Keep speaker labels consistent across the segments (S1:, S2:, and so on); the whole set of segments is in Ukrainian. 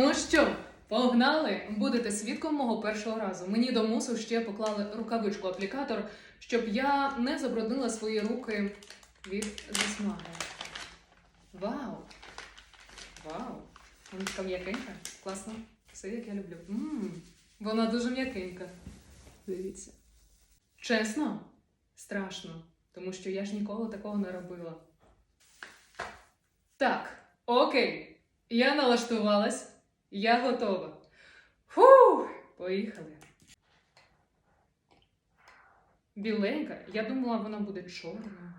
S1: Ну що, погнали? Будете свідком мого першого разу. Мені до мусу ще поклали рукавичку аплікатор, щоб я не забруднила свої руки від засмаги. Вау! Вау! Вона така м'якенька. Класно. Все як я люблю. Мм, вона дуже м'якенька. Дивіться. Чесно, страшно, тому що я ж ніколи такого не робила. Так, окей. Я налаштувалась, я готова. Фу, поїхали. Біленька, я думала, вона буде чорною.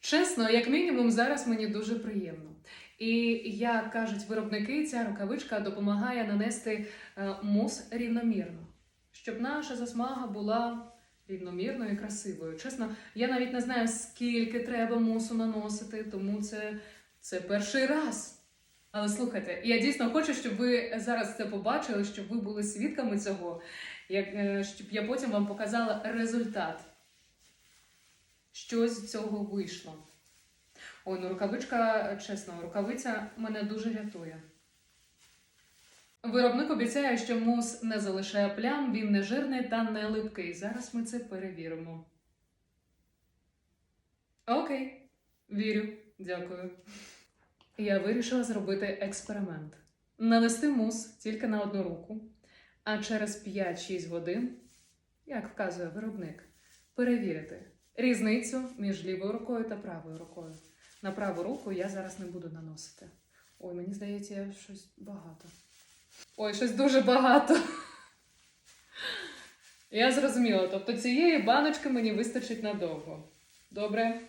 S1: Чесно, як мінімум, зараз мені дуже приємно. І як кажуть виробники, ця рукавичка допомагає нанести е, мус рівномірно, щоб наша засмага була рівномірною і красивою. Чесно, я навіть не знаю, скільки треба мусу наносити, тому це, це перший раз. Але слухайте, я дійсно хочу, щоб ви зараз це побачили, щоб ви були свідками цього, як, е, щоб я потім вам показала результат. Що з цього вийшло. Ой, ну рукавичка, чесно, рукавиця мене дуже рятує. Виробник обіцяє, що мус не залишає плям, він не жирний та не липкий. Зараз ми це перевіримо. Окей, вірю, дякую. Я вирішила зробити експеримент: нанести мус тільки на одну руку, а через 5-6 годин, як вказує виробник, перевірити різницю між лівою рукою та правою рукою. На праву руку я зараз не буду наносити. Ой, мені здається, я щось багато. Ой, щось дуже багато. Я зрозуміла, тобто цієї баночки мені вистачить надовго. Добре,